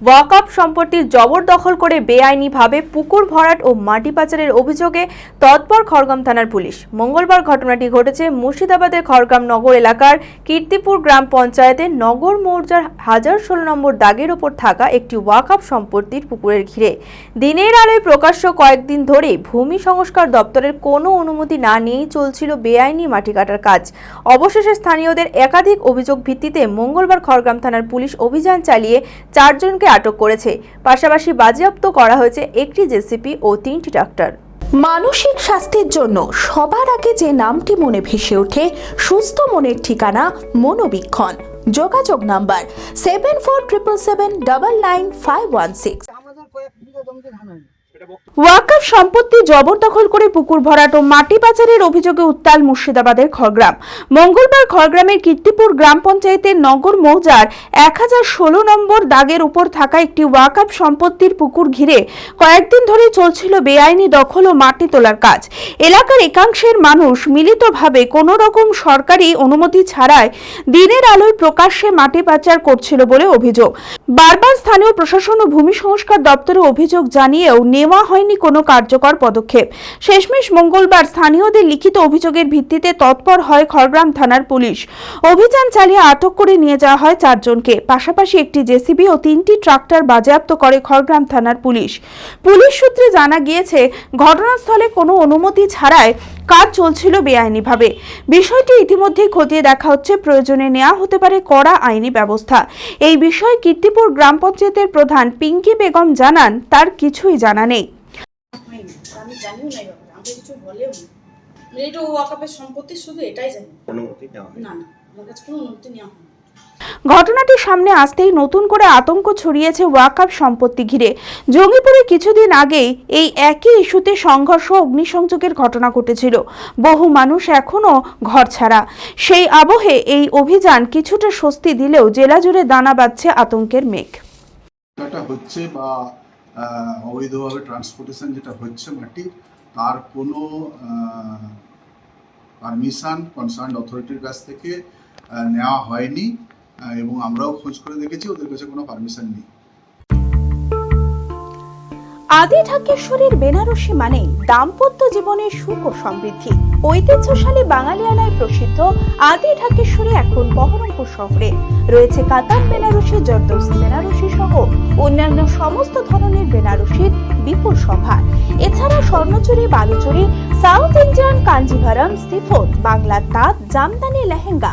ওয়াকআপ সম্পত্তির জবরদখল করে বেআইনিভাবে পুকুর ভরাট ও মাটি পাচারের অভিযোগে তৎপর খড়গ্রাম থানার পুলিশ। মঙ্গলবার ঘটনাটি ঘটেছে মুর্শিদাবাদের খড়গ্রাম নগর এলাকার কীর্তিপুর গ্রাম পঞ্চায়েতের নগর মৌজার হাজার ষোলো নম্বর দাগের ওপর থাকা একটি ওয়াকআপ সম্পত্তির পুকুরের ঘিরে। দিনের আলোয় প্রকাশ্য কয়েকদিন ধরে ভূমি সংস্কার দপ্তরের কোনো অনুমতি না নিয়েই চলছিল বেআইনি মাটি কাটার কাজ। অবশেষে স্থানীয়দের একাধিক অভিযোগ ভিত্তিতে মঙ্গলবার খড়গ্রাম থানার পুলিশ অভিযান চালিয়ে চারজনকে আটক করেছে। পাশাপাশি বাজেয়াপ্ত করা হয়েছে একটি জেসিপি ও তিনটি ট্রাক্টর মানসিক স্বাস্থ্যের জন্য সবার আগে যে নামটি মনে ভেসে ওঠে সুস্থ মনের ঠিকানা মনোবীক্ষণ। যোগাযোগ number seven four triple seven double nine five one six ওয়াকফ সম্পত্তি জবরদখল করে পুকুর ভরাট ও মাটি পাচারের অভিযোগে উত্তাল মুর্শিদাবাদের খড়গ্রাম। মঙ্গলবার খড়গ্রামের কীর্তিপুর গ্রাম পঞ্চায়েতের নগর মৌজার এক হাজার ষোলো নম্বর দাগের উপর থাকা একটি ওয়াকফ সম্পত্তির পুকুর ঘিরে কয়েকদিন ধরে চলছিল বেআইনি দখল ও মাটি তোলার কাজ। এলাকার একাংশের মানুষ মিলিতভাবে কোনো রকম সরকারি অনুমতি ছাড়াই দিনের আলোয় প্রকাশ্যে মাটি পাচার করছিল বলে অভিযোগ। বারবার স্থানীয় প্রশাসন ও ভূমি সংস্কার দপ্তরে অভিযোগ জানিয়েও নেওয়া হয়নি কোনো কার্যকর পদক্ষেপ। শেষমেশ মঙ্গলবার স্থানীয়দের লিখিত অভিযোগের ভিত্তিতে তৎপর হয় খড়গ্রাম থানার পুলিশ। অভিযান চালিয়ে আটক করে নিয়ে যাওয়া হয় চারজনকে। পাশাপাশি একটি জেসিবি ও তিনটি ট্রাক্টর বাজেয়াপ্ত করে খড়গ্রাম থানার পুলিশ। পুলিশ সূত্রে জানা গিয়েছে, ঘটনাস্থলে কোনো অনুমতি ছাড়াই কাজ চলছিল বেআইনিভাবে। বিষয়টি ইতিমধ্যে খতিয়ে দেখা হচ্ছে প্রয়োজনে নেওয়া হতে পারে কড়া আইনি ব্যবস্থা। এই বিষয়ে কীর্তিপুর গ্রাম পঞ্চায়েতের প্রধান পিঙ্কি বেগম জানান তার কিছুই জানা নেই। আমি জানিও না ব্যাপারে আমাকে কিছু বলেও নি। এটা ওয়াকাপের সম্পত্তি শুধু এটাই জানি। অনুমতি নেওয়া না না আমার কাছে কোনো অনুমতি নেওয়া হয়নি। ঘটনাটি সামনে আসতেই নতুন করে আতঙ্ক ছড়িয়েছে ওয়াকআপ সম্পত্তি ঘিরে। জঙ্গিপুরে কিছুদিন আগেই এই একই ইস্যুতে সংঘর্ষ অগ্নিসংযোগের ঘটনা ঘটেছিল। বহু মানুষ এখনও ঘর ছাড়া। সেই আবহে এই অভিযান কিছুটা স্বস্তি দিলেও জেলা জুড়ে দানা বাঁধছে আতঙ্কের মেঘ। হচ্ছে বা অবৈধভাবে ট্রান্সপোর্টেশন যেটা হচ্ছে মাটি, তার কোনো পারমিশন কনসার্ন অথরিটির কাছ থেকে নেওয়া হয়নি এবং আমরাও খোঁজ করে দেখেছি, ওদের কাছে কোনো পারমিশন নেই। আদি ঢাকেশ্বরীর বেনারসি মানে দাম্পত্য জীবনের সুখ ও সমৃদ্ধি। ঐতিহ্যশালী বাঙালিয়ানায় প্রসিদ্ধ আদি ঢাকেশ্বরী এখন বহরমপুর শহরে। রয়েছে কাতার বেনারসি জর্দৌসি বেনারসি সহ অন্যান্য সমস্ত ধরনের বেনারসির বিপুল সভা। এছাড়া Swarnachari, Baluchari, South Indian Kanjeevaram chiffon বাংলার তাঁত, জামদানি, লেহেঙ্গা